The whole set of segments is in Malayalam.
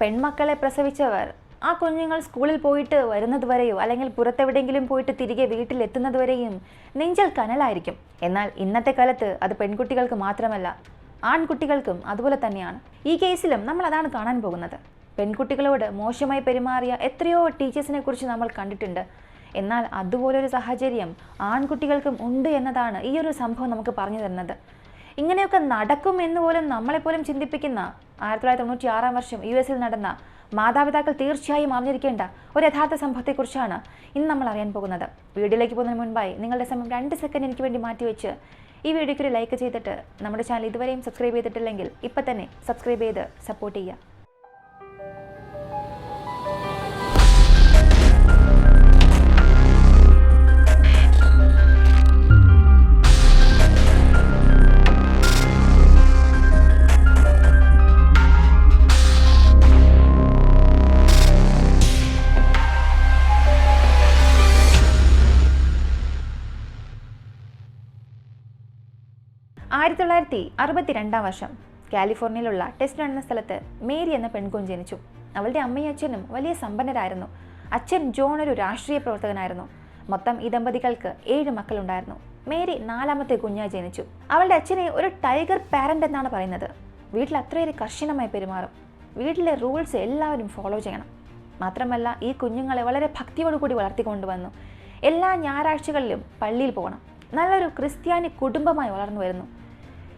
പെൺമക്കളെ പ്രസവിച്ചവർ ആ കുഞ്ഞുങ്ങൾ സ്കൂളിൽ പോയിട്ട് വരുന്നത് വരെയോ അല്ലെങ്കിൽ പുറത്തെവിടെയെങ്കിലും പോയിട്ട് തിരികെ വീട്ടിലെത്തുന്നത് വരെയും നെഞ്ചൽ കനലായിരിക്കും. എന്നാൽ ഇന്നത്തെ കാലത്ത് അത് പെൺകുട്ടികൾക്ക് മാത്രമല്ല ആൺകുട്ടികൾക്കും അതുപോലെ തന്നെയാണ്. ഈ കേസിലും നമ്മൾ അതാണ് കാണാൻ പോകുന്നത്. പെൺകുട്ടികളോട് മോശമായി പെരുമാറിയ എത്രയോ ടീച്ചേഴ്സിനെ കുറിച്ച് നമ്മൾ കണ്ടിട്ടുണ്ട്. എന്നാൽ അതുപോലൊരു സാഹചര്യം ആൺകുട്ടികൾക്കും ഉണ്ട് എന്നതാണ് ഈ ഒരു സംഭവം നമുക്ക് പറഞ്ഞു തരുന്നത്. ഇങ്ങനെയൊക്കെ നടക്കും എന്ന് പോലും നമ്മളെപ്പോലും ചിന്തിപ്പിക്കുന്ന ആയിരത്തി തൊള്ളായിരത്തി തൊണ്ണൂറ്റി ആറാം വർഷം യു എസിൽ നടന്ന മാതാപിതാക്കൾ തീർച്ചയായും അറിഞ്ഞിരിക്കേണ്ട ഒരു യഥാർത്ഥ സംഭവത്തെക്കുറിച്ചാണ് ഇന്ന് നമ്മൾ അറിയാൻ പോകുന്നത്. വീഡിയോയിലേക്ക് പോകുന്നതിന് മുൻപായി നിങ്ങളുടെ സമയം രണ്ട് സെക്കൻഡ് എനിക്ക് വേണ്ടി മാറ്റിവെച്ച് ഈ വീഡിയോയ്ക്ക് ഒരു ലൈക്ക് ചെയ്തിട്ട് നമ്മുടെ ചാനൽ ഇതുവരെയും സബ്സ്ക്രൈബ് ചെയ്തിട്ടില്ലെങ്കിൽ ഇപ്പം തന്നെ സബ്സ്ക്രൈബ് ചെയ്ത് സപ്പോർട്ട് ചെയ്യുക. തൊള്ളായിരത്തി അറുപത്തിരണ്ടാം വർഷം. കാലിഫോർണിയയിലുള്ള ടെസ്റ്റ് എന്ന സ്ഥലത്ത് മേരി എന്ന പെൺകുഞ്ഞ് ജനിച്ചു. അവളുടെ അമ്മയും അച്ഛനും വലിയ സമ്പന്നരായിരുന്നു. അച്ഛൻ ജോൺ ഒരു രാഷ്ട്രീയ പ്രവർത്തകനായിരുന്നു. മൊത്തം ഈ ദമ്പതികൾക്ക് ഏഴ് മക്കളുണ്ടായിരുന്നു. മേരി നാലാമത്തെ കുഞ്ഞായി ജനിച്ചു. അവളുടെ അച്ഛനെ ഒരു ടൈഗർ പാരന്റ് എന്നാണ് പറയുന്നത്. വീട്ടിൽ അത്രയേറെ കർശനമായി പെരുമാറും. വീട്ടിലെ റൂൾസ് എല്ലാവരും ഫോളോ ചെയ്യണം. മാത്രമല്ല ഈ കുഞ്ഞുങ്ങളെ വളരെ ഭക്തിയോടുകൂടി വളർത്തിക്കൊണ്ടുവന്നു. എല്ലാ ഞായറാഴ്ചകളിലും പള്ളിയിൽ പോകണം. നല്ലൊരു ക്രിസ്ത്യാനി കുടുംബമായി വളർന്നു വരുന്നു.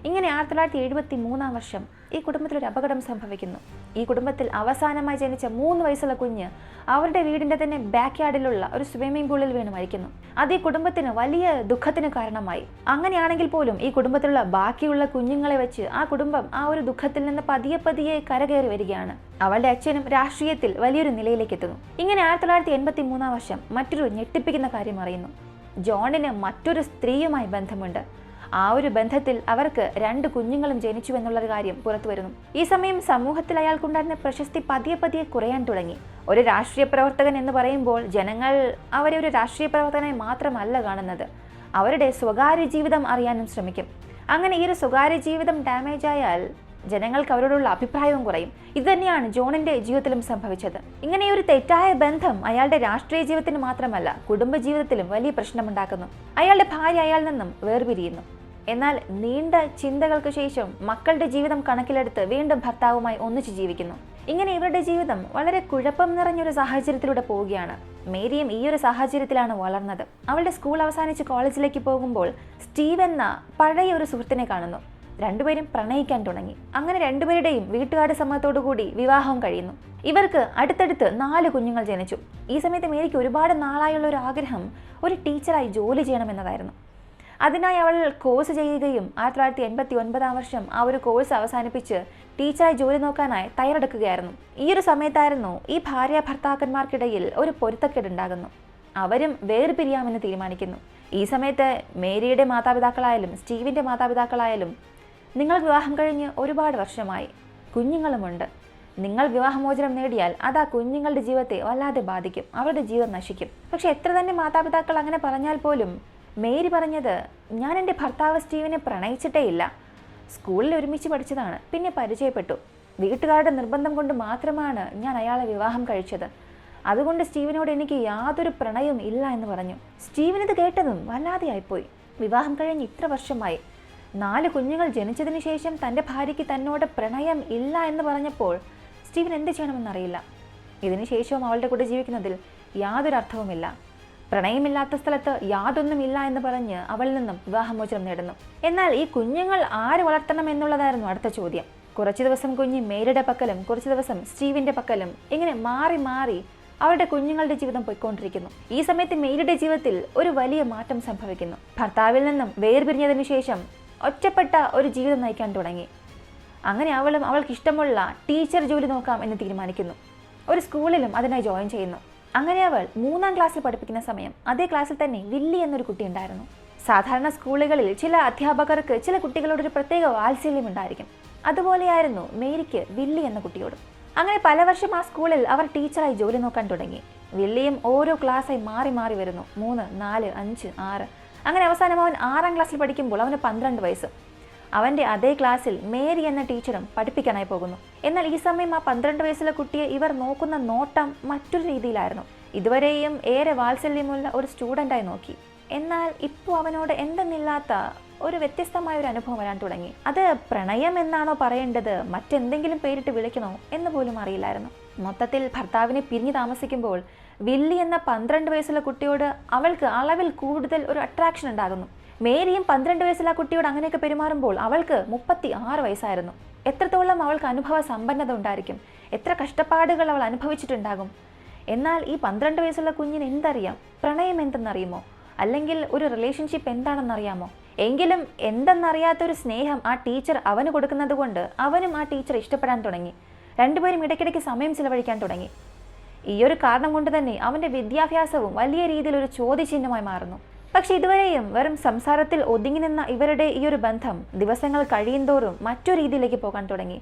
ഇങ്ങനെ ആയിരത്തി തൊള്ളായിരത്തി എഴുപത്തി മൂന്നാം വർഷം ഈ കുടുംബത്തിൽ ഒരു അപകടം സംഭവിക്കുന്നു. ഈ കുടുംബത്തിൽ അവസാനമായി ജനിച്ച മൂന്ന് വയസ്സുള്ള കുഞ്ഞ് അവരുടെ വീടിന്റെ തന്നെ ബാക്ക് യാർഡിലുള്ള ഒരു സ്വിമ്മിംഗ് പൂളിൽ വീണ് മരിക്കുന്നു. അത് ഈ കുടുംബത്തിന് വലിയ ദുഃഖത്തിന് കാരണമായി. അങ്ങനെയാണെങ്കിൽ പോലും ഈ കുടുംബത്തിലുള്ള ബാക്കിയുള്ള കുഞ്ഞുങ്ങളെ വെച്ച് ആ കുടുംബം ആ ഒരു ദുഃഖത്തിൽ നിന്ന് പതിയെ പതിയെ കരകയറി വരികയാണ്. അവളുടെ അച്ഛനും രാഷ്ട്രീയത്തിൽ വലിയൊരു നിലയിലേക്ക് എത്തുന്നു. ഇങ്ങനെ ആയിരത്തി തൊള്ളായിരത്തി എൺപത്തി മൂന്നാം വർഷം മറ്റൊരു ഞെട്ടിപ്പിക്കുന്ന കാര്യം അറിയുന്നു. ജോണിന് മറ്റൊരു സ്ത്രീയുമായി ബന്ധമുണ്ട്. ആ ഒരു ബന്ധത്തിൽ അവർക്ക് രണ്ട് കുഞ്ഞുങ്ങളും ജനിച്ചു എന്നുള്ള കാര്യം പുറത്തുവരുന്നു ഈ സമയം സമൂഹത്തിൽ അയാൾക്കുണ്ടായിരുന്ന പ്രശസ്തി പതിയെ പതിയെ കുറയാൻ തുടങ്ങി. ഒരു രാഷ്ട്രീയ പ്രവർത്തകൻ എന്ന് പറയുമ്പോൾ ജനങ്ങൾ അവരെ ഒരു രാഷ്ട്രീയ പ്രവർത്തകനായി മാത്രമല്ല കാണുന്നത്. അവരുടെ സ്വകാര്യ ജീവിതം അറിയാനും ശ്രമിക്കും. അങ്ങനെ ഈ ഒരു സ്വകാര്യ ജീവിതം ഡാമേജ് ആയാൽ ജനങ്ങൾക്ക് അവരോടുള്ള അഭിപ്രായവും കുറയും. ഇത് തന്നെയാണ് ജോണിന്റെ ജീവിതത്തിലും സംഭവിച്ചത്. ഇങ്ങനെ ഒരു തെറ്റായ ബന്ധം അയാളുടെ രാഷ്ട്രീയ ജീവിതത്തിന് മാത്രമല്ല കുടുംബ ജീവിതത്തിലും വലിയ പ്രശ്നമുണ്ടാക്കുന്നു. അയാളുടെ ഭാര്യ അയാളിൽ നിന്നും വേർപിരിയുന്നു. എന്നാൽ നീണ്ട ചിന്തകൾക്ക് ശേഷം മക്കളുടെ ജീവിതം കണക്കിലെടുത്ത് വീണ്ടും ഭർത്താവുമായി ഒന്നിച്ചു ജീവിക്കുന്നു. ഇങ്ങനെ ഇവരുടെ ജീവിതം വളരെ കുഴപ്പം നിറഞ്ഞൊരു സാഹചര്യത്തിലൂടെ പോവുകയാണ്. മേരിയും ഈ ഒരു സാഹചര്യത്തിലാണ് വളർന്നത്. അവളുടെ സ്കൂൾ അവസാനിച്ച് കോളേജിലേക്ക് പോകുമ്പോൾ സ്റ്റീവ് എന്ന പഴയ ഒരു സുഹൃത്തിനെ കാണുന്നു. രണ്ടുപേരും പ്രണയിക്കാൻ തുടങ്ങി. അങ്ങനെ രണ്ടുപേരുടെയും വീട്ടുകാരുടെ സമ്മതത്തോടുകൂടി വിവാഹം കഴിയുന്നു. ഇവർക്ക് അടുത്തടുത്ത് നാല് കുഞ്ഞുങ്ങൾ ജനിച്ചു. ഈ സമയത്ത് മേരിക്ക് ഒരുപാട് നാളായുള്ള ഒരു ആഗ്രഹം ഒരു ടീച്ചറായി ജോലി ചെയ്യണമെന്നതായിരുന്നു. അതിനായി അവൾ കോഴ്സ് ചെയ്യുകയും ആയിരത്തി തൊള്ളായിരത്തി എൺപത്തി ഒൻപതാം വർഷം ആ ഒരു കോഴ്സ് അവസാനിപ്പിച്ച് ടീച്ചറായി ജോലി നോക്കാനായി തയ്യാറെടുക്കുകയായിരുന്നു. ഈ ഒരു സമയത്തായിരുന്നു ഈ ഭാര്യ ഭർത്താക്കന്മാർക്കിടയിൽ ഒരു പൊരുത്തക്കേടുണ്ടാകുന്നു അവരും വേർപിരിയാമെന്ന് തീരുമാനിക്കുന്നു. ഈ സമയത്ത് മേരിയുടെ മാതാപിതാക്കളായാലും സ്റ്റീവിന്റെ മാതാപിതാക്കളായാലും നിങ്ങൾ വിവാഹം കഴിഞ്ഞ് ഒരുപാട് വർഷമായി. കുഞ്ഞുങ്ങളുമുണ്ട്. നിങ്ങൾ വിവാഹമോചനം നേടിയാൽ അത് ആ കുഞ്ഞുങ്ങളുടെ ജീവിതത്തെ വല്ലാതെ ബാധിക്കും. അവരുടെ ജീവിതം നശിക്കും. പക്ഷെ എത്ര തന്നെ മാതാപിതാക്കൾ അങ്ങനെ പറഞ്ഞാൽ പോലും മേരി പറഞ്ഞത് ഞാൻ എന്റെ ഭർത്താവ് സ്റ്റീവിനെ പ്രണയിച്ചിട്ടേ ഇല്ല. സ്കൂളിൽ ഒരുമിച്ച് പഠിച്ചതാണ്. പിന്നെ പരിചയപ്പെട്ടു. വീട്ടുകാരുടെ നിർബന്ധം കൊണ്ട് മാത്രമാണ് ഞാൻ അയാളെ വിവാഹം കഴിച്ചത്. അതുകൊണ്ട് സ്റ്റീവിനോട് എനിക്ക് യാതൊരു പ്രണയവും ഇല്ല എന്ന് പറഞ്ഞു. സ്റ്റീവിന് ഇത് കേട്ടതും വല്ലാതെയായിപ്പോയി വിവാഹം കഴിഞ്ഞ് ഇത്ര വർഷമായി. നാല് കുഞ്ഞുങ്ങൾ ജനിച്ചതിന് ശേഷം തന്റെ ഭാര്യയ്ക്ക് തന്നോട് പ്രണയം ഇല്ല എന്ന് പറഞ്ഞപ്പോൾ സ്റ്റീവൻ എന്ത് ചെയ്യണമെന്നറിയില്ല. ഇതിനുശേഷവും അവളുടെ കൂടെ ജീവിക്കുന്നതിൽ യാതൊരു അർത്ഥവുമില്ല. പ്രണയമില്ലാത്ത സ്ഥലത്ത് യാതൊന്നുമില്ല എന്ന് പറഞ്ഞ് അവളിൽ നിന്നും വിവാഹമോചനം നേടുന്നു. എന്നാൽ ഈ കുഞ്ഞുങ്ങൾ ആര് വളർത്തണം എന്നുള്ളതായിരുന്നു അടുത്ത ചോദ്യം. കുറച്ചു ദിവസം കുഞ്ഞ് മേരിയുടെ പക്കലും കുറച്ചു ദിവസം സ്റ്റീവിന്റെ പക്കലും ഇങ്ങനെ മാറി മാറി അവരുടെ കുഞ്ഞുങ്ങളുടെ ജീവിതം പോയിക്കൊണ്ടിരിക്കുന്നു. ഈ സമയത്ത് മേരിയുടെ ജീവിതത്തിൽ ഒരു വലിയ മാറ്റം സംഭവിക്കുന്നു. ഭർത്താവിൽ നിന്നും വേർപിരിഞ്ഞതിനു ശേഷം ഒറ്റപ്പെട്ട ഒരു ജീവിതം നയിക്കാൻ തുടങ്ങി. അങ്ങനെ അവളും അവൾക്ക് ഇഷ്ടമുള്ള ടീച്ചർ ജോലി നോക്കാം എന്ന് തീരുമാനിക്കുന്നു. ഒരു സ്കൂളിലും അതിനായി ജോയിൻ ചെയ്യുന്നു. അങ്ങനെ അവൾ മൂന്നാം ക്ലാസ്സിൽ പഠിപ്പിക്കുന്ന സമയം അതേ ക്ലാസ്സിൽ തന്നെ വില്ലി എന്നൊരു കുട്ടി ഉണ്ടായിരുന്നു. സാധാരണ സ്കൂളുകളിൽ ചില അധ്യാപകർക്ക് ചില കുട്ടികളോട് ഒരു പ്രത്യേക വാത്സല്യം ഉണ്ടായിരിക്കും. അതുപോലെയായിരുന്നു മേരിക്ക് വില്ലി എന്ന കുട്ടിയോട്. അങ്ങനെ പല വർഷം ആ സ്കൂളിൽ അവർ ടീച്ചറായി ജോലി നോക്കാൻ തുടങ്ങി. വില്ലിയും ഓരോ ക്ലാസ്സായി മാറി മാറി വരുന്നു. മൂന്ന് നാല് അഞ്ച് ആറ്. അങ്ങനെ അവസാനം അവൻ ആറാം ക്ലാസ്സിൽ പഠിക്കുമ്പോൾ അവന് പന്ത്രണ്ട് വയസ്സ്. അവന്റെ അതേ ക്ലാസ്സിൽ മേരി എന്ന ടീച്ചറും പഠിപ്പിക്കാനായി പോകുന്നു. എന്നാൽ ഈ സമയം ആ പന്ത്രണ്ട് വയസ്സുള്ള കുട്ടിയെ ഇവർ നോക്കുന്ന നോട്ടം മറ്റൊരു രീതിയിലായിരുന്നു. ഇതുവരെയും ഏറെ വാത്സല്യമുള്ള ഒരു സ്റ്റുഡന്റായി നോക്കി. എന്നാൽ ഇപ്പോൾ അവനോട് എന്തെന്നില്ലാത്ത ഒരു വ്യത്യസ്തമായ ഒരു അനുഭവം വരാൻ തുടങ്ങി. അത് പ്രണയം എന്നാണോ പറയേണ്ടത്? മറ്റെന്തെങ്കിലും പേരിട്ട് വിളിക്കണോ എന്ന് പോലും അറിയില്ലായിരുന്നു. മൊത്തത്തിൽ ഭർത്താവിനെ പിരിഞ്ഞു താമസിക്കുമ്പോൾ വില്ലി എന്ന പന്ത്രണ്ട് വയസ്സുള്ള കുട്ടിയോട് അവൾക്ക് അളവിൽ കൂടുതൽ ഒരു അട്രാക്ഷൻ ഉണ്ടാകുന്നു. മേരിയും പന്ത്രണ്ട് വയസ്സുള്ള കുട്ടിയോട് അങ്ങനെയൊക്കെ പെരുമാറുമ്പോൾ അവൾക്ക് മുപ്പത്തി ആറ് വയസ്സായിരുന്നു. എത്രത്തോളം അവൾക്ക് അനുഭവ സമ്പന്നത ഉണ്ടായിരിക്കും? എത്ര കഷ്ടപ്പാടുകൾ അവൾ അനുഭവിച്ചിട്ടുണ്ടാകും? എന്നാൽ ഈ പന്ത്രണ്ട് വയസ്സുള്ള കുഞ്ഞിന് എന്തറിയാം? പ്രണയം എന്തെന്നറിയുമോ? അല്ലെങ്കിൽ ഒരു റിലേഷൻഷിപ്പ് എന്താണെന്നറിയാമോ? എങ്കിലും എന്തെന്നറിയാത്തൊരു സ്നേഹം ആ ടീച്ചർ അവന് കൊടുക്കുന്നത് കൊണ്ട് അവനും ആ ടീച്ചർ ഇഷ്ടപ്പെടാൻ തുടങ്ങി. രണ്ടുപേരും ഇടയ്ക്കിടയ്ക്ക് സമയം ചിലവഴിക്കാൻ തുടങ്ങി. ഈ ഒരു കാരണം കൊണ്ട് തന്നെ അവന്റെ വിദ്യാഭ്യാസവും വലിയ രീതിയിൽ ഒരു ചോദ്യചിഹ്നമായി മാറുന്നു. പക്ഷെ ഇതുവരെയും വെറും സംസാരത്തിൽ ഒതുങ്ങി നിന്ന ഇവരുടെ ഈ ഒരു ബന്ധം ദിവസങ്ങൾ കഴിയുന്തോറും മറ്റു രീതിയിലേക്ക് പോകാൻ തുടങ്ങി.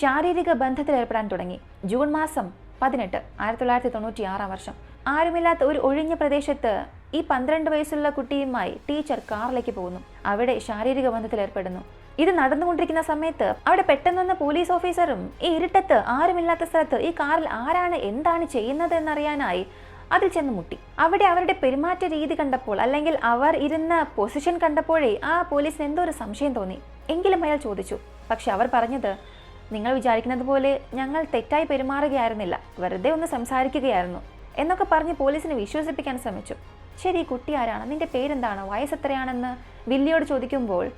ശാരീരിക ബന്ധത്തിൽ ഏർപ്പെടാൻ തുടങ്ങി. ജൂൺ മാസം പതിനെട്ട് ആയിരത്തി തൊള്ളായിരത്തി തൊണ്ണൂറ്റി ആറാം വർഷം. ആരുമില്ലാത്ത ഒരു ഒഴിഞ്ഞ പ്രദേശത്ത് ഈ പന്ത്രണ്ട് വയസ്സുള്ള കുട്ടിയുമായി ടീച്ചർ കാറിലേക്ക് പോകുന്നു. അവിടെ ശാരീരിക ബന്ധത്തിൽ ഏർപ്പെടുന്നു. ഇത് നടന്നുകൊണ്ടിരിക്കുന്ന സമയത്ത് അവിടെ പെട്ടെന്നൊന്ന് പോലീസ് ഓഫീസറും ഈ ഇരുട്ടത്ത് ആരുമില്ലാത്ത സ്ഥലത്ത് ഈ കാറിൽ ആരാണ് എന്താണ് ചെയ്യുന്നത് എന്നറിയാനായി അതിൽ ചെന്ന് മുട്ടി. അവിടെ അവരുടെ പെരുമാറ്റ രീതി കണ്ടപ്പോൾ അല്ലെങ്കിൽ അവർ ഇരുന്ന പൊസിഷൻ കണ്ടപ്പോഴേ ആ പോലീസിന് എന്തോ ഒരു സംശയം തോന്നി. എങ്കിലും അയാൾ ചോദിച്ചു. പക്ഷെ അവർ പറഞ്ഞത് നിങ്ങൾ വിചാരിക്കുന്നത് പോലെ ഞങ്ങൾ തെറ്റായി പെരുമാറുകയായിരുന്നില്ല. വെറുതെ ഒന്ന് സംസാരിക്കുകയായിരുന്നു. എന്നൊക്കെ പറഞ്ഞ് പോലീസിനെ വിശ്വസിപ്പിക്കാൻ ശ്രമിച്ചു. ശരി കുട്ടി ആരാണ്? നിന്റെ പേരെന്താണ്? വയസ്സെത്രയാണെന്ന് വില്ലിയോട് ചോദിക്കുമ്പോൾ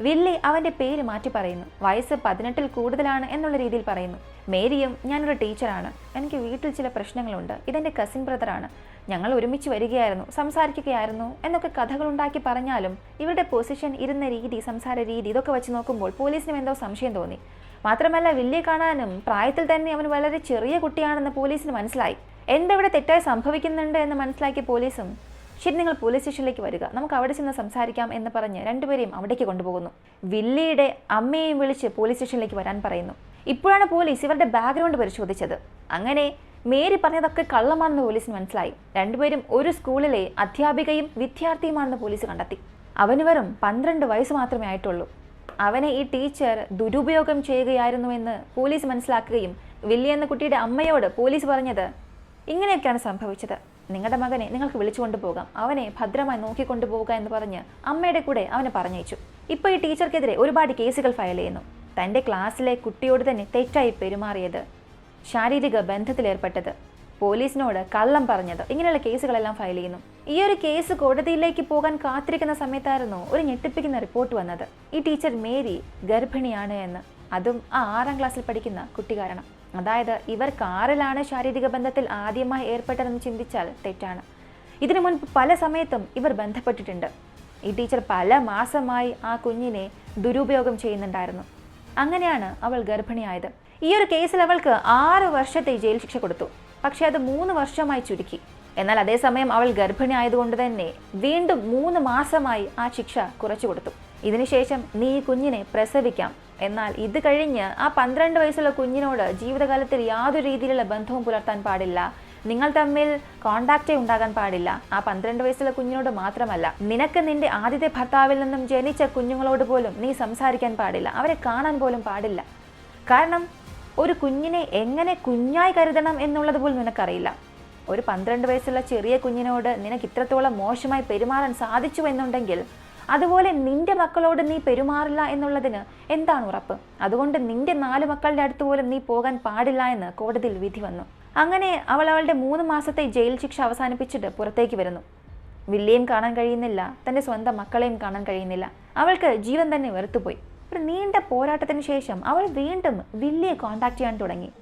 വില്ലി അവന്റെ പേര് മാറ്റി പറയുന്നു. വയസ്സ് പതിനെട്ടിൽ കൂടുതലാണ് എന്നുള്ള രീതിയിൽ പറയുന്നു. മേരിയും ഞാനൊരു ടീച്ചറാണ്. എനിക്ക് വീട്ടിൽ ചില പ്രശ്നങ്ങളുണ്ട്. ഇതെന്റെ കസിൻ ബ്രദറാണ് ഞങ്ങൾ ഒരുമിച്ച് വരികയായിരുന്നു. സംസാരിക്കുകയായിരുന്നു. എന്നൊക്കെ കഥകൾ ഉണ്ടാക്കി പറഞ്ഞാലും ഇവരുടെ പൊസിഷൻ ഇരുന്ന രീതി സംസാര രീതി ഇതൊക്കെ വെച്ച് നോക്കുമ്പോൾ പോലീസിനും എന്തോ സംശയം തോന്നി. മാത്രമല്ല വില്ലിയെ കാണാനും പ്രായത്തിൽ തന്നെ അവൻ വളരെ ചെറിയ കുട്ടിയാണെന്ന് പോലീസിന് മനസ്സിലായി. എന്തെവിടെ തെറ്റായി സംഭവിക്കുന്നുണ്ട് എന്ന് മനസ്സിലാക്കിയ പോലീസും ശരി നിങ്ങൾ പോലീസ് സ്റ്റേഷനിലേക്ക് വരിക. നമുക്ക് അവിടെ ചെന്ന് സംസാരിക്കാം എന്ന് പറഞ്ഞ് രണ്ടുപേരെയും അവിടേക്ക് കൊണ്ടുപോകുന്നു. വില്ലിയുടെ അമ്മയെയും വിളിച്ച് പോലീസ് സ്റ്റേഷനിലേക്ക് വരാൻ പറയുന്നു. ഇപ്പോഴാണ് പോലീസ് ഇവരുടെ ബാക്ക്ഗ്രൗണ്ട് പരിശോധിച്ചത്. അങ്ങനെ മേരി പറഞ്ഞതൊക്കെ കള്ളമാണെന്ന് പോലീസിന് മനസ്സിലായി. രണ്ടുപേരും ഒരു സ്കൂളിലെ അധ്യാപികയും വിദ്യാർത്ഥിയുമാണെന്ന് പോലീസ് കണ്ടെത്തി. അവന് വെറും പന്ത്രണ്ട് വയസ്സ് മാത്രമേ ആയിട്ടുള്ളൂ. അവനെ ഈ ടീച്ചർ ദുരുപയോഗം ചെയ്യുകയായിരുന്നുവെന്ന് പോലീസ് മനസ്സിലാക്കുകയും വില്ലി എന്ന കുട്ടിയുടെ അമ്മയോട് പോലീസ് പറഞ്ഞത് ഇങ്ങനെയൊക്കെയാണ് സംഭവിച്ചത്. നിങ്ങളുടെ മകനെ നിങ്ങൾക്ക് വിളിച്ചുകൊണ്ട് പോകാം അവനെ ഭദ്രമായി നോക്കിക്കൊണ്ടു പോവുക എന്ന് പറഞ്ഞ് അമ്മയുടെ കൂടെ അവനെ പറഞ്ഞയച്ചു. ഇപ്പോൾ ഈ ടീച്ചർക്കെതിരെ ഒരുപാട് കേസുകൾ ഫയൽ ചെയ്യുന്നു. തന്റെ ക്ലാസ്സിലെ കുട്ടിയോട് തന്നെ തെറ്റായി പെരുമാറിയത്. ശാരീരിക ബന്ധത്തിലേർപ്പെട്ടത്. പോലീസിനോട് കള്ളം പറഞ്ഞത്. ഇങ്ങനെയുള്ള കേസുകളെല്ലാം ഫയൽ ചെയ്യുന്നു. ഈ ഒരു കേസ് കോടതിയിലേക്ക് പോകാൻ കാത്തിരിക്കുന്ന സമയത്തായിരുന്നു ഒരു ഞെട്ടിപ്പിക്കുന്ന റിപ്പോർട്ട് വന്നത്. ഈ ടീച്ചർ മേരി ഗർഭിണിയാണ് എന്ന്. അതും ആ ആറാം ക്ലാസ്സിൽ പഠിക്കുന്ന കുട്ടി കാരണം. അതായത് ഇവർ കാറിലാണ് ശാരീരിക ബന്ധത്തിൽ ആദ്യമായി ഏർപ്പെട്ടതെന്ന് ചിന്തിച്ചാൽ തെറ്റാണ്. ഇതിനു മുൻപ് പല സമയത്തും ഇവർ ബന്ധപ്പെട്ടിട്ടുണ്ട്. ഈ ടീച്ചർ പല മാസമായി ആ കുഞ്ഞിനെ ദുരുപയോഗം ചെയ്യുന്നുണ്ടായിരുന്നു. അങ്ങനെയാണ് അവൾ ഗർഭിണിയായത്. ഈ ഒരു കേസിൽ അവൾക്ക് ആറ് വർഷത്തെ ജയിൽ ശിക്ഷ കൊടുത്തു. പക്ഷേ അത് മൂന്ന് വർഷമായി ചുരുക്കി. എന്നാൽ അതേസമയം അവൾ ഗർഭിണി ആയതുകൊണ്ട് തന്നെ വീണ്ടും മൂന്ന് മാസമായി ആ ശിക്ഷ കുറച്ചു കൊടുത്തു. ഇതിനുശേഷം നീ കുഞ്ഞിനെ പ്രസവിക്കാം. എന്നാൽ ഇത് കഴിഞ്ഞ് ആ പന്ത്രണ്ട് വയസ്സുള്ള കുഞ്ഞിനോട് ജീവിതകാലത്തിൽ യാതൊരു രീതിയിലുള്ള ബന്ധവും പുലർത്താൻ പാടില്ല. നിങ്ങൾ തമ്മിൽ കോണ്ടാക്റ്റേ ഉണ്ടാകാൻ പാടില്ല. ആ പന്ത്രണ്ട് വയസ്സുള്ള കുഞ്ഞിനോട് മാത്രമല്ല നിനക്ക് നിന്റെ ആദ്യത്തെ ഭർത്താവിൽ നിന്നും ജനിച്ച കുഞ്ഞുങ്ങളോട് പോലും നീ സംസാരിക്കാൻ പാടില്ല. അവരെ കാണാൻ പോലും പാടില്ല. കാരണം ഒരു കുഞ്ഞിനെ എങ്ങനെ കുഞ്ഞായി കരുതണം എന്നുള്ളത് പോലും നിനക്കറിയില്ല. ഒരു പന്ത്രണ്ട് വയസ്സുള്ള ചെറിയ കുഞ്ഞിനോട് നിനക്ക് ഇത്രത്തോളം മോശമായി പെരുമാറാൻ സാധിച്ചു എന്നുണ്ടെങ്കിൽ അതുപോലെ നിന്റെ മക്കളോട് നീ പെരുമാറില്ല എന്നുള്ളതിന് എന്താണ് ഉറപ്പ്? അതുകൊണ്ട് നിന്റെ നാല് മക്കളുടെ അടുത്ത് പോലും നീ പോകാൻ പാടില്ല എന്ന് കോടതിയിൽ വിധി വന്നു. അങ്ങനെ അവൾ അവളുടെ മൂന്ന് മാസത്തെ ജയിൽ ശിക്ഷ അവസാനിപ്പിച്ചിട്ട് പുറത്തേക്ക് വരുന്നു. വില്ലിയും കാണാൻ കഴിയുന്നില്ല. തന്റെ സ്വന്തം മക്കളെയും കാണാൻ കഴിയുന്നില്ല. അവൾക്ക് ജീവൻ തന്നെ വെറുത്തുപോയി. ഒരു നീണ്ട പോരാട്ടത്തിന് ശേഷം അവൾ വീണ്ടും വില്ലിയെ കോണ്ടാക്ട് ചെയ്യാൻ തുടങ്ങി.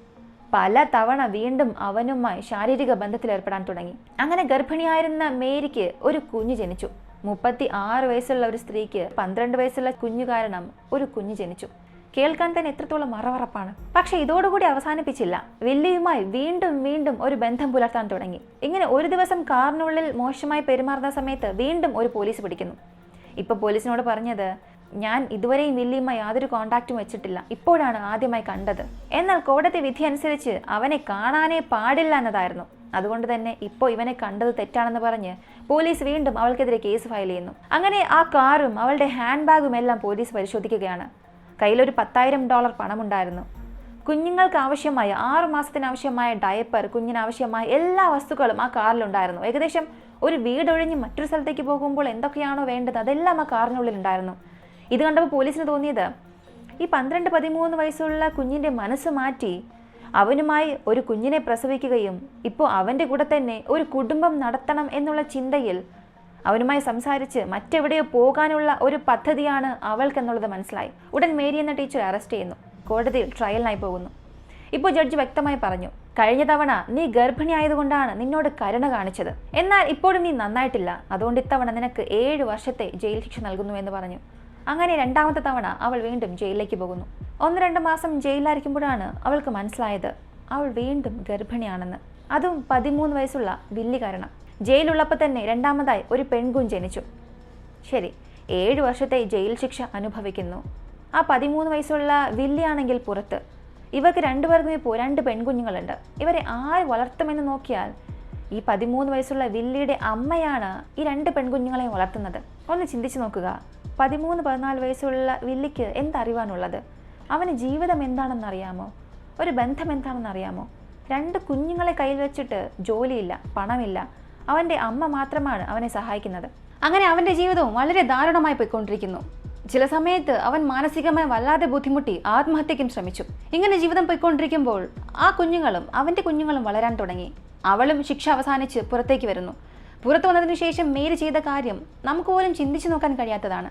പല തവണ വീണ്ടും അവനുമായി ശാരീരിക ബന്ധത്തിൽ ഏർപ്പെടാൻ തുടങ്ങി. അങ്ങനെ ഗർഭിണിയായിരുന്ന മേരിക്ക് ഒരു കുഞ്ഞ് ജനിച്ചു. മുപ്പത്തി ആറ് വയസ്സുള്ള ഒരു സ്ത്രീക്ക് പന്ത്രണ്ട് വയസ്സുള്ള കുഞ്ഞു കാരണം ഒരു കുഞ്ഞ് ജനിച്ചു. കേൾക്കാൻ തന്നെ എത്രത്തോളം മറവറപ്പാണ്. പക്ഷെ ഇതോടുകൂടി അവസാനിപ്പിച്ചില്ല. വില്ലിയുമായി വീണ്ടും വീണ്ടും ഒരു ബന്ധം പുലർത്താൻ തുടങ്ങി. ഇങ്ങനെ ഒരു ദിവസം കാറിനുള്ളിൽ മോശമായി പെരുമാറുന്ന സമയത്ത് വീണ്ടും ഒരു പോലീസ് പിടിക്കുന്നു. ഇപ്പൊ പോലീസിനോട് പറഞ്ഞത് ഞാൻ ഇതുവരെയും വില്ലിയുമായി യാതൊരു കോണ്ടാക്റ്റും വെച്ചിട്ടില്ല. ഇപ്പോഴാണ് ആദ്യമായി കണ്ടത്. എന്നാൽ കോടതി വിധി അനുസരിച്ച് അവനെ കാണാനേ പാടില്ല എന്നതായിരുന്നു. അതുകൊണ്ട് തന്നെ ഇപ്പോൾ ഇവനെ കണ്ടത് തെറ്റാണെന്ന് പറഞ്ഞ് പോലീസ് വീണ്ടും അവൾക്കെതിരെ കേസ് ഫയൽ ചെയ്യുന്നു. അങ്ങനെ ആ കാറും അവളുടെ ഹാൻഡ് ബാഗും എല്ലാം പോലീസ് പരിശോധിക്കുകയാണ്. കയ്യിലൊരു പത്തായിരം ഡോളർ പണമുണ്ടായിരുന്നു. കുഞ്ഞുങ്ങൾക്ക് ആവശ്യമായ ആറു മാസത്തിന് ആവശ്യമായ ഡയപ്പർ കുഞ്ഞിനാവശ്യമായ എല്ലാ വസ്തുക്കളും ആ കാറിലുണ്ടായിരുന്നു. ഏകദേശം ഒരു വീടൊഴിഞ്ഞ് മറ്റൊരു സ്ഥലത്തേക്ക് പോകുമ്പോൾ എന്തൊക്കെയാണോ വേണ്ടത് അതെല്ലാം ആ കാറിനുള്ളിൽ ഉണ്ടായിരുന്നു ഇത് കണ്ടപ്പോൾ പോലീസിന് തോന്നിയത്. ഈ പന്ത്രണ്ട് പതിമൂന്ന് വയസ്സുള്ള കുഞ്ഞിന്റെ മനസ്സ് മാറ്റി അവനുമായി ഒരു കുഞ്ഞിനെ പ്രസവിക്കുകയും ഇപ്പോൾ അവന്റെ കൂടെ തന്നെ ഒരു കുടുംബം നടത്തണം എന്നുള്ള ചിന്തയിൽ അവനുമായി സംസാരിച്ച് മറ്റെവിടെയോ പോകാനുള്ള ഒരു പദ്ധതിയാണ് അവൾക്കെന്നുള്ളത് മനസ്സിലായി. ഉടൻ മേരി എന്ന ടീച്ചർ അറസ്റ്റ് ചെയ്യുന്നു. കോടതിയിൽ ട്രയലിനായി പോകുന്നു. ഇപ്പോൾ ജഡ്ജ് വ്യക്തമായി പറഞ്ഞു കഴിഞ്ഞ തവണ നീ ഗർഭിണിയായതുകൊണ്ടാണ് നിന്നോട് കരുണ കാണിച്ചത്. എന്നാൽ ഇപ്പോഴും നീ നന്നായിട്ടില്ല. അതുകൊണ്ട് ഇത്തവണ നിനക്ക് ഏഴ് വർഷത്തെ ജയിൽ ശിക്ഷ നൽകുന്നു എന്ന് പറഞ്ഞു. അങ്ങനെ രണ്ടാമത്തെ തവണ അവൾ വീണ്ടും ജയിലിലേക്ക് പോകുന്നു. ഒന്ന് രണ്ട് മാസം ജയിലിലായിരിക്കുമ്പോഴാണ് അവൾക്ക് മനസ്സിലായത് അവൾ വീണ്ടും ഗർഭിണിയാണെന്ന്. അതും പതിമൂന്ന് വയസ്സുള്ള വില്ലി കാരണം. ജയിലുള്ളപ്പോൾ തന്നെ രണ്ടാമതായി ഒരു പെൺകുൻ ജനിച്ചു. ശരി ഏഴ് വർഷത്തെ ജയിൽ ശിക്ഷ അനുഭവിക്കുന്നു. ആ പതിമൂന്ന് വയസ്സുള്ള വില്ലിയാണെങ്കിൽ പുറത്ത്. ഇവർക്ക് രണ്ടുപേർക്കും ഇപ്പോൾ രണ്ട് പെൺകുഞ്ഞുങ്ങളുണ്ട്. ഇവരെ ആര് വളർത്തുമെന്ന് നോക്കിയാൽ ഈ പതിമൂന്ന് വയസ്സുള്ള വില്ലിയുടെ അമ്മയാണ് ഈ രണ്ട് പെൺകുഞ്ഞുങ്ങളെ വളർത്തുന്നത്. ഒന്ന് ചിന്തിച്ചു നോക്കുക. പതിമൂന്ന് പതിനാല് വയസ്സുള്ള വില്ലിക്ക് എന്തറിവാണുള്ളത്? അവന് ജീവിതം എന്താണെന്നറിയാമോ? ഒരു ബന്ധം എന്താണെന്നറിയാമോ രണ്ട് കുഞ്ഞുങ്ങളെ കയ്യിൽ വെച്ചിട്ട് ജോലിയില്ല പണമില്ല. അവന്റെ അമ്മ മാത്രമാണ് അവനെ സഹായിക്കുന്നത്. അങ്ങനെ അവന്റെ ജീവിതവും വളരെ ദാരുണമായി പോയിക്കൊണ്ടിരിക്കുന്നു. ചില സമയത്ത് അവൻ മാനസികമായി വല്ലാതെ ബുദ്ധിമുട്ടി ആത്മഹത്യയ്ക്കും ശ്രമിച്ചു. ഇങ്ങനെ ജീവിതം പോയിക്കൊണ്ടിരിക്കുമ്പോൾ ആ കുഞ്ഞുങ്ങളും അവന്റെ കുഞ്ഞുങ്ങളും വളരാൻ തുടങ്ങി. അവളും ശിക്ഷ അവസാനിച്ച് പുറത്തേക്ക് വരുന്നു. പുറത്തു വന്നതിന് ശേഷം മേരി ചെയ്ത കാര്യം നമുക്ക് പോലും ചിന്തിച്ചു നോക്കാൻ കഴിയാത്തതാണ്.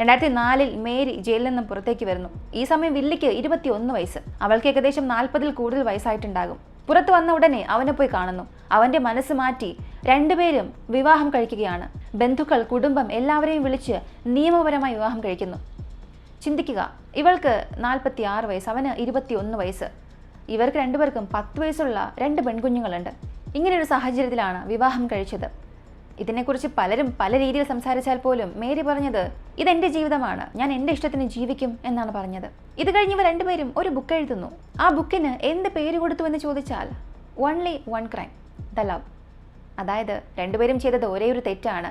രണ്ടായിരത്തി നാലിൽ മേരി ജയിലിൽ നിന്നും പുറത്തേക്ക് വരുന്നു. ഈ സമയം വില്ലിക്ക് ഇരുപത്തി ഒന്ന് വയസ്സ്. അവൾക്ക് ഏകദേശം നാൽപ്പതിൽ കൂടുതൽ വയസ്സായിട്ടുണ്ടാകും. പുറത്തു വന്ന ഉടനെ അവനെ പോയി കാണുന്നു. അവന്റെ മനസ്സ് മാറ്റി രണ്ടുപേരും വിവാഹം കഴിക്കുകയാണ്. ബന്ധുക്കൾ കുടുംബം എല്ലാവരെയും വിളിച്ച് നിയമപരമായി വിവാഹം കഴിക്കുന്നു. ചിന്തിക്കുക ഇവൾക്ക് നാൽപ്പത്തി ആറ് വയസ്സ് അവന് ഇരുപത്തി ഒന്ന് വയസ്സ്. ഇവർക്ക് രണ്ടുപേർക്കും പത്ത് വയസ്സുള്ള രണ്ട് പെൺകുഞ്ഞുങ്ങളുണ്ട്. ഇങ്ങനെയൊരു സാഹചര്യത്തിലാണ് വിവാഹം കഴിച്ചത്. ഇതിനെക്കുറിച്ച് പലരും പല രീതിയിൽ സംസാരിച്ചാൽ പോലും മേരി പറഞ്ഞത് ഇതെന്റെ ജീവിതമാണ് ഞാൻ എന്റെ ഇഷ്ടത്തിന് ജീവിക്കും എന്നാണ് പറഞ്ഞത്. ഇത് കഴിഞ്ഞ് ഇവർ രണ്ടുപേരും ഒരു ബുക്ക് എഴുതുന്നു. ആ ബുക്കിന് എന്ത് പേര് കൊടുത്തു എന്ന് ചോദിച്ചാൽ only one crime the love അതായത് രണ്ടുപേരും ചെയ്തത് ഒരേ ഒരു തെറ്റാണ്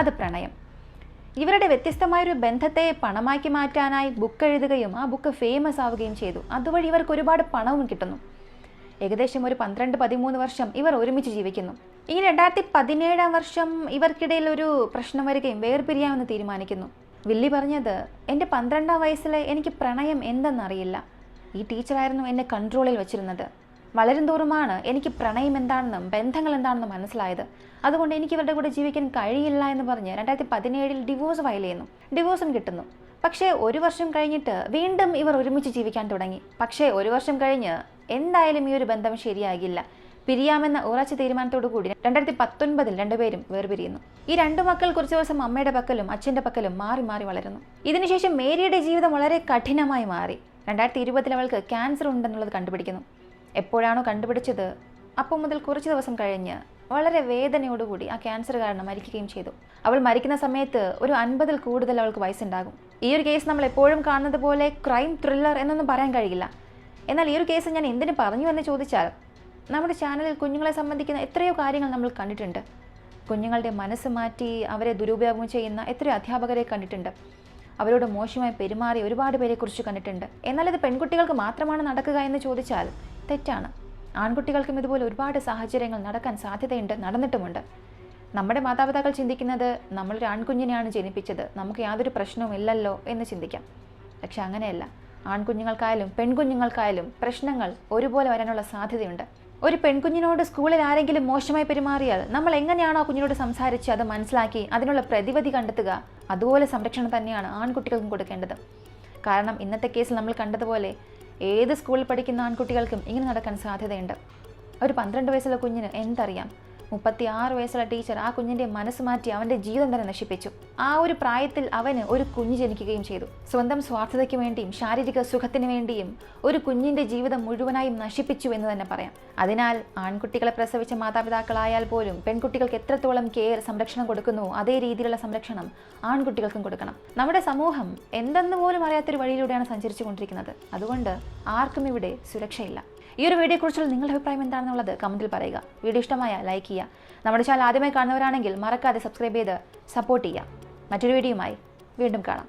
അത് പ്രണയം. ഇവരുടെ വ്യത്യസ്തമായൊരു ബന്ധത്തെ പണമാക്കി മാറ്റാനായി ബുക്ക് എഴുതുകയും ആ ബുക്ക് ഫേമസ് ആവുകയും ചെയ്തു. അതുവഴി ഇവർക്ക് ഒരുപാട് പണവും കിട്ടുന്നു. ഏകദേശം ഒരു പന്ത്രണ്ട് പതിമൂന്ന് വർഷം ഇവർ ഒരുമിച്ച് ജീവിക്കുന്നു. ഈ രണ്ടായിരത്തി പതിനേഴാം വർഷം ഇവർക്കിടയിൽ ഒരു പ്രശ്നം വരികയും വേർപിരിയാമെന്ന് തീരുമാനിക്കുന്നു. വില്ലി പറഞ്ഞത് എന്റെ പന്ത്രണ്ടാം വയസ്സിലെ എനിക്ക് പ്രണയം എന്തെന്നറിയില്ല. ഈ ടീച്ചറായിരുന്നു എന്നെ കൺട്രോളിൽ വെച്ചിരുന്നത്. വളരും തോറുമാണ് എനിക്ക് പ്രണയം എന്താണെന്നും ബന്ധങ്ങൾ എന്താണെന്നും മനസ്സിലായത്. അതുകൊണ്ട് എനിക്ക് ഇവരുടെ കൂടെ ജീവിക്കാൻ കഴിയില്ല എന്ന് പറഞ്ഞ് രണ്ടായിരത്തി പതിനേഴിൽ ഡിവോഴ്സ് ഫയൽ ചെയ്യുന്നു. ഡിവോഴ്സും കിട്ടുന്നു. പക്ഷേ ഒരു വർഷം കഴിഞ്ഞിട്ട് വീണ്ടും ഇവർ ഒരുമിച്ച് ജീവിക്കാൻ തുടങ്ങി. പക്ഷേ ഒരു വർഷം കഴിഞ്ഞ് എന്തായാലും ഈ ഒരു ബന്ധം ശരിയാകില്ല. പിരിയാമെന്ന ഉറച്ച തീരുമാനത്തോടു കൂടി രണ്ടായിരത്തി പത്തൊൻപതിൽ രണ്ടുപേരും വേർപിരിയുന്നു. ഈ രണ്ടു മക്കൾ കുറച്ച് ദിവസം അമ്മയുടെ പക്കലും അച്ഛന്റെ പക്കലും മാറി മാറി വളരുന്നു. ഇതിനുശേഷം മേരിയുടെ ജീവിതം വളരെ കഠിനമായി മാറി. രണ്ടായിരത്തി ഇരുപതിൽ അവൾക്ക് ക്യാൻസർ ഉണ്ടെന്നുള്ളത് കണ്ടുപിടിക്കുന്നു. എപ്പോഴാണോ കണ്ടുപിടിച്ചത് അപ്പോൾ മുതൽ കുറച്ച് ദിവസം കഴിഞ്ഞ് വളരെ വേദനയോടുകൂടി ആ ക്യാൻസർ കാരണം മരിക്കുകയും ചെയ്തു. അവൾ മരിക്കുന്ന സമയത്ത് ഒരു അൻപതിൽ കൂടുതൽ അവൾക്ക് വയസ്സുണ്ടാകും. ഈ ഒരു കേസ് നമ്മൾ എപ്പോഴും കാണുന്നത് പോലെ ക്രൈം ത്രില്ലർ എന്നൊന്നും പറയാൻ കഴിയില്ല. എന്നാൽ ഈ ഒരു കേസ് ഞാൻ എന്തിനു പറഞ്ഞു എന്ന് ചോദിച്ചാൽ നമ്മുടെ ചാനലിൽ കുഞ്ഞുങ്ങളെ സംബന്ധിക്കുന്ന എത്രയോ കാര്യങ്ങൾ നമ്മൾ കണ്ടിട്ടുണ്ട്. കുഞ്ഞുങ്ങളുടെ മനസ്സ് മാറ്റി അവരെ ദുരുപയോഗം ചെയ്യുന്ന എത്രയോ അധ്യാപകരെ കണ്ടിട്ടുണ്ട്. അവരോട് മോശമായി പെരുമാറി ഒരുപാട് പേരെക്കുറിച്ച് കണ്ടിട്ടുണ്ട്. എന്നാൽ ഇത് പെൺകുട്ടികൾക്ക് മാത്രമാണ് നടക്കുക എന്ന് ചോദിച്ചാൽ തെറ്റാണ്. ആൺകുട്ടികൾക്കും ഇതുപോലെ ഒരുപാട് സാഹചര്യങ്ങൾ നടക്കാൻ സാധ്യതയുണ്ട് നടന്നിട്ടുമുണ്ട്. നമ്മുടെ മാതാപിതാക്കൾ ചിന്തിക്കുന്നത് നമ്മളൊരു ആൺകുഞ്ഞിനെയാണ് ജനിപ്പിച്ചത് നമുക്ക് യാതൊരു പ്രശ്നവും ഇല്ലല്ലോ എന്ന് ചിന്തിക്കാം. പക്ഷെ അങ്ങനെയല്ല. ആൺകുഞ്ഞുങ്ങൾക്കായാലും പെൺകുഞ്ഞുങ്ങൾക്കായാലും പ്രശ്നങ്ങൾ ഒരുപോലെ വരാനുള്ള സാധ്യതയുണ്ട്. ഒരു പെൺകുഞ്ഞിനോട് സ്കൂളിൽ ആരെങ്കിലും മോശമായി പെരുമാറിയാൽ നമ്മൾ എങ്ങനെയാണോ കുഞ്ഞിനോട് സംസാരിച്ച് അത് മനസ്സിലാക്കി അതിനുള്ള പ്രതിവിധി കണ്ടെത്തുക. അതുപോലെ സംരക്ഷണം തന്നെയാണ് ആൺകുട്ടികൾക്കും കൊടുക്കേണ്ടത്. കാരണം ഇന്നത്തെ കേസിൽ നമ്മൾ കണ്ടതുപോലെ ഏത് സ്കൂളിൽ പഠിക്കുന്ന ആൺകുട്ടികൾക്കും ഇങ്ങനെ നടക്കാൻ സാധ്യതയുണ്ട്. ഒരു പന്ത്രണ്ട് വയസ്സുള്ള കുഞ്ഞിന് എന്തറിയാം മുപ്പത്തി ആറ് വയസ്സുള്ള ടീച്ചർ ആ കുഞ്ഞിന്റെ മനസ്സ് മാറ്റി അവന്റെ ജീവിതം തന്നെ നശിപ്പിച്ചു. ആ ഒരു പ്രായത്തിൽ അവന് ഒരു കുഞ്ഞ് ജനിക്കുകയും ചെയ്തു. സ്വന്തം സ്വാർത്ഥതയ്ക്ക് വേണ്ടിയും ശാരീരിക സുഖത്തിന് വേണ്ടിയും ഒരു കുഞ്ഞിന്റെ ജീവിതം മുഴുവനായും നശിപ്പിച്ചു എന്ന് തന്നെ പറയാം. അതിനാൽ ആൺകുട്ടികളെ പ്രസവിച്ച മാതാപിതാക്കളായാൽ പോലും പെൺകുട്ടികൾക്ക് എത്രത്തോളം കെയർ സംരക്ഷണം കൊടുക്കുന്നു അതേ രീതിയിലുള്ള സംരക്ഷണം ആൺകുട്ടികൾക്കും കൊടുക്കണം. നമ്മുടെ സമൂഹം എന്തെന്ന് പോലും അറിയാത്തൊരു വഴിയിലൂടെയാണ് സഞ്ചരിച്ചു കൊണ്ടിരിക്കുന്നത്. അതുകൊണ്ട് ആർക്കും ഇവിടെ സുരക്ഷയില്ല. ഈ ഒരു വീഡിയോയെക്കുറിച്ചുള്ള നിങ്ങളുടെ അഭിപ്രായം എന്താണെന്നുള്ളത് കമന്റിൽ പറയുക. വീഡിയോ ഇഷ്ടമായ ലൈക്ക് ചെയ്യുക. നമ്മുടെ ചാനൽ ആദ്യമായി കാണുന്നവരാണെങ്കിൽ മറക്കാതെ സബ്സ്ക്രൈബ് ചെയ്ത് സപ്പോർട്ട് ചെയ്യുക. മറ്റൊരു വീഡിയോയുമായി വീണ്ടും കാണാം.